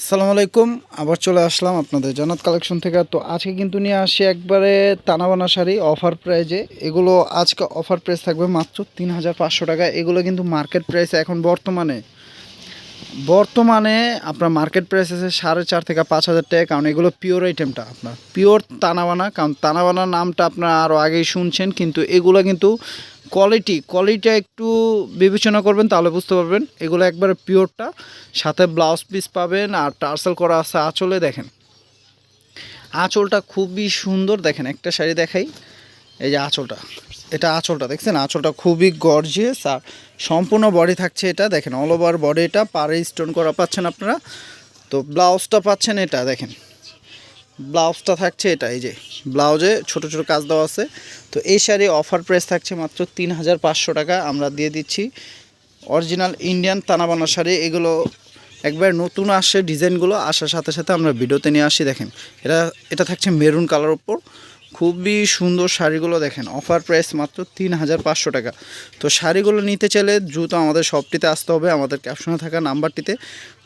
আসসালামু আলাইকুম, আবার চলে আসলাম আপনাদের জানাত কালেকশন থেকে। তো আজকে কিন্তু নিয়ে আসি একবারে তানাবানা শাড়ি, অফার প্রাইজে। এগুলো আজকে অফার প্রাইস থাকবে মাত্র তিন হাজার পাঁচশো টাকা। এগুলো কিন্তু মার্কেট প্রাইস এখন বর্তমানে। বর্তমানে আপনার মার্কেট প্রাইস আছে সাড়ে চার থেকে পাঁচ হাজার টাকা, কারণ এগুলো পিওর আইটেমটা আপনার। পিওর তানাবানা, কারণ তানাবানা নামটা আপনারা আরও আগেই শুনছেন, কিন্তু এগুলো কিন্তু কোয়ালিটি কোয়ালিটিটা একটু বিবেচনা করবেন তাহলে বুঝতে পারবেন। এগুলো একবারে পিওরটা সাথে ব্লাউজ পিস পাবেন আর টার্সেল করা আছে আঁচলে, দেখেন। আঁচলটা খুবই সুন্দর, দেখেন একটা শাড়ি দেখাই। এই যে আঁচলটা, এটা আঁচলটা, দেখছেন? আঁচলটা খুবই গর্জিয়াস আর সম্পূর্ণ বডি থাকছে এটা, দেখেন অল ওভার বডি এটা পারে স্টোন করা পাচ্ছেন আপনারা। তো ব্লাউজটা পাচ্ছেন এটা, দেখেন। ব্লাউজটা থাকছে এটা, এই যে ব্লাউজে ছোট ছোট কাজ দেওয়া আছে। তো এই শাড়ি অফার প্রাইস থাকছে মাত্র তিন হাজার পাঁচশো টাকা। আমরা দিয়ে দিচ্ছি অরিজিনাল ইন্ডিয়ান তানাবানা শাড়ি। এগুলো একবার নতুন আসে ডিজাইনগুলো আসার সাথে সাথে আমরা ভিডিওতে নিয়ে আসি। দেখেন, এটা এটা থাকছে মেরুন কালার উপর। খুবই সুন্দর শাড়িগুলো দেখেন অফার প্রাইস মাত্র তিন হাজার পাঁচশো টাকা। তো শাড়িগুলো নিতে চাইলে দ্রুত আমাদের শপটিতে আসতে হবে, আমাদের ক্যাপশনে থাকা নাম্বারটিতে।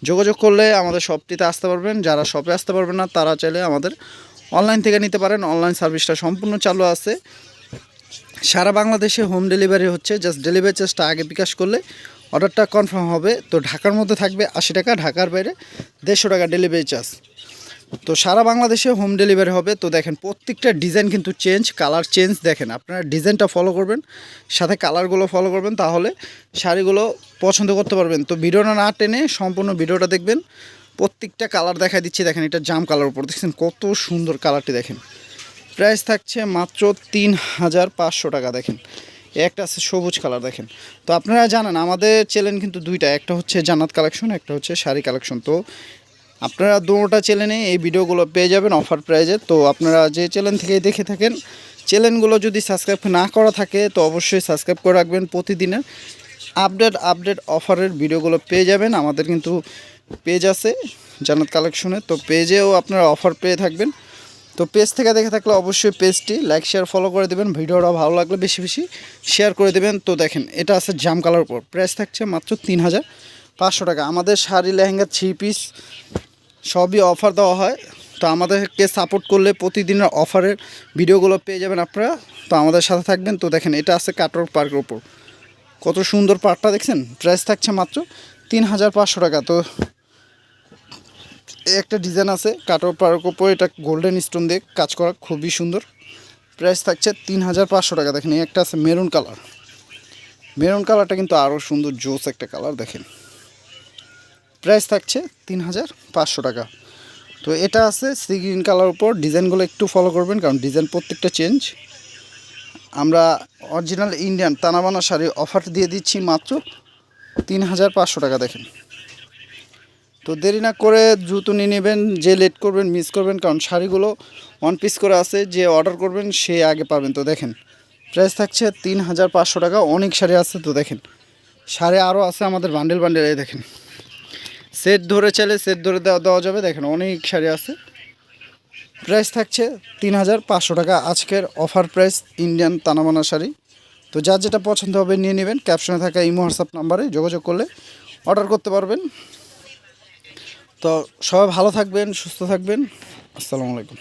যোগাযোগ করলে আমাদের শপটিতে আসতে পারবেন, যারা শপে আসতে পারবেন না, তারা চাইলে আমাদের অনলাইন থেকে নিতে পারেন। অনলাইন সার্ভিসটা সম্পূর্ণ চালু আছে। সারা বাংলাদেশে হোম ডেলিভারি হচ্ছে জাস্ট ডেলিভারি চার্জটা আগে বিকাশ করলে অর্ডারটা কনফার্ম হবে। তো ঢাকার মধ্যে থাকবে আশি টাকা, ঢাকার বাইরে দেড়শো টাকা ডেলিভারি চার্জ তো সারা বাংলাদেশে হোম ডেলিভারি হবে। তো দেখেন, প্রত্যেকটা ডিজাইন কিন্তু চেঞ্জ কালার চেঞ্জ দেখেন। আপনারা ডিজাইনটা ফলো করবেন, সাথে কালারগুলো ফলো করবেন, তাহলে শাড়িগুলো পছন্দ করতে পারবেন। তো ভিডিওটা না টেনে সম্পূর্ণ ভিডিওটা দেখবেন। প্রত্যেকটা কালার দেখা দিচ্ছি, দেখেন এটা জাম কালার উপর। দেখছেন কত সুন্দর কালারটি দেখেন। প্রাইস থাকছে মাত্র তিন হাজার পাঁচশো টাকা, দেখেন। একটা আছে সবুজ কালার দেখেন। তো আপনারা জানেন, আমাদের চ্যানেল কিন্তু দুইটা, একটা হচ্ছে জান্নাত কালেকশন একটা হচ্ছে শাড়ি কালেকশন তো আপনারা দুটা চ্যানেলে এই ভিডিওগুলো পেয়ে যাবেন অফার প্রাইজে তো আপনারা যে চ্যানেল থেকে দেখে থাকেন চ্যানেলগুলো যদি সাবস্ক্রাইব না করা থাকে, তো অবশ্যই সাবস্ক্রাইব করে রাখবেন প্রতিদিনের আপডেট আপডেট অফারের ভিডিওগুলো পেয়ে যাবেন। আমাদের কিন্তু পেজ আছে, জান্নাত কালেকশনে তো পেজেও আপনারা অফার পেয়ে থাকবেন। তো পেজ থেকে দেখে থাকলে অবশ্যই পেজটি লাইক শেয়ার ফলো করে দেবেন। ভিডিওটা ভালো লাগলে বেশি বেশি শেয়ার করে দেবেন। তো দেখেন, এটা আছে জাম কালার উপর। প্রাইস থাকছে মাত্র তিন হাজার পাঁচশো টাকা। আমাদের শাড়ি, লেহেঙ্গা থ্রি পিস সবই অফার দেওয়া হয়। তো আমাদেরকে সাপোর্ট করলে প্রতিদিনের অফারের ভিডিওগুলো পেয়ে যাবেন আপনারা। তো আমাদের সাথে থাকবেন। তো দেখেন, এটা আছে কাটর পার্কের ওপর কত সুন্দর পার্কটা দেখছেন? প্রাইস থাকছে মাত্র তিন হাজার পাঁচশো টাকা। তো একটা ডিজাইন আছে কাটর পার্ক ওপর এটা গোল্ডেন স্টোন দিয়ে কাজ করা, খুবই সুন্দর। প্রাইস থাকছে তিন হাজার পাঁচশো টাকা। দেখেন, এই একটা আছে মেরুন কালার। মেরুন কালারটা কিন্তু আরও সুন্দর, জোস একটা কালার। দেখেন। প্রাইস থাকছে তিন হাজার পাঁচশো টাকা। তো এটা আছে সি গ্রিন কালার উপর। ডিজাইনগুলো একটু ফলো করবেন, কারণ ডিজাইন প্রত্যেকটা চেঞ্জ আমরা original Indian Tanabana sari offer দিয়ে দিচ্ছি মাত্র তিন হাজার পাঁচশো টাকা, দেখেন। তো দেরি না করে দ্রুত নিয়ে নেবেন, যে লেট করবেন মিস করবেন, কারণ শাড়িগুলো ওয়ান পিস করে আছে, যে অর্ডার করবেন, সে আগে পাবেন। তো দেখেন প্রাইস থাকছে তিন হাজার পাঁচশো টাকা, অনেক শাড়ি আছে, তো দেখেন। শাড়ি আরও আছে আমাদের বান্ডেল বান্ডেল এই দেখেন। সেট ধরে চাইলে সেট ধরে দেওয়া দেওয়া যাবে। দেখেন অনেক শাড়ি আছে। প্রাইস থাকছে তিন হাজার পাঁচশো টাকা। আজকের অফার প্রাইস ইন্ডিয়ান তানামানা শাড়ি। তো যার যেটা পছন্দ হবে নিয়ে নেবেন। ক্যাপশনে থাকা ইমো হোয়াটসঅ্যাপ নাম্বারে যোগাযোগ করলে অর্ডার করতে পারবেন। তো সবাই ভালো থাকবেন, সুস্থ থাকবেন। আসসালামু আলাইকুম।